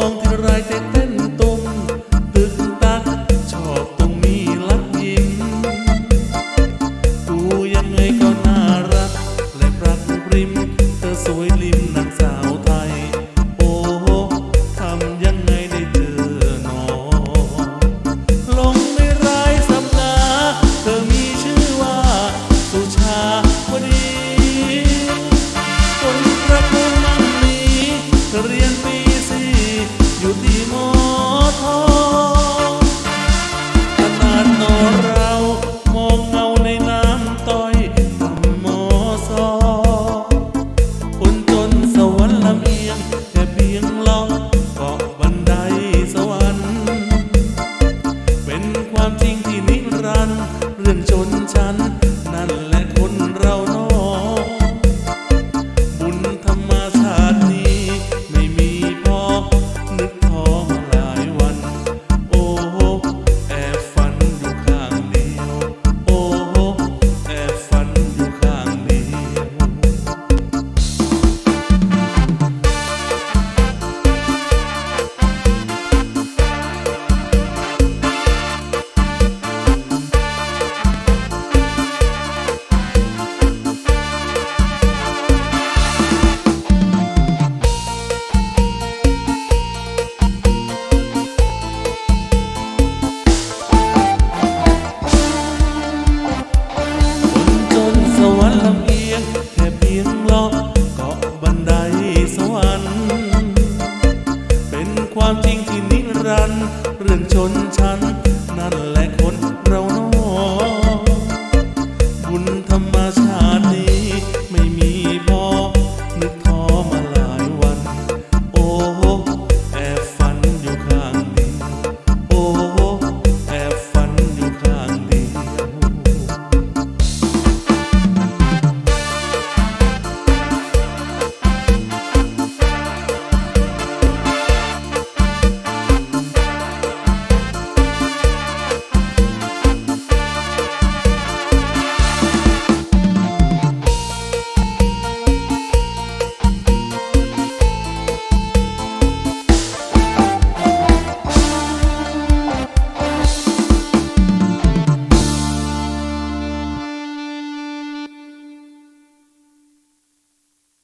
องที่ไรแต่เต้นตุ้มตึกตักชอบตรงมีลักยิ้มกูยังไงก็น่ารัก และรักปริม เธอสวยริมนางสาวไทย โอ้ทำยังไงได้เจอหนอลงในไร้ายสำนาเธอมีชื่อว่า สุชาวดีคนประกุมันมีเเรียนปี จริงที่นิรันดร์เรื่องชนชั้น จริงที่นิรันดร์เรื่องชนชั้น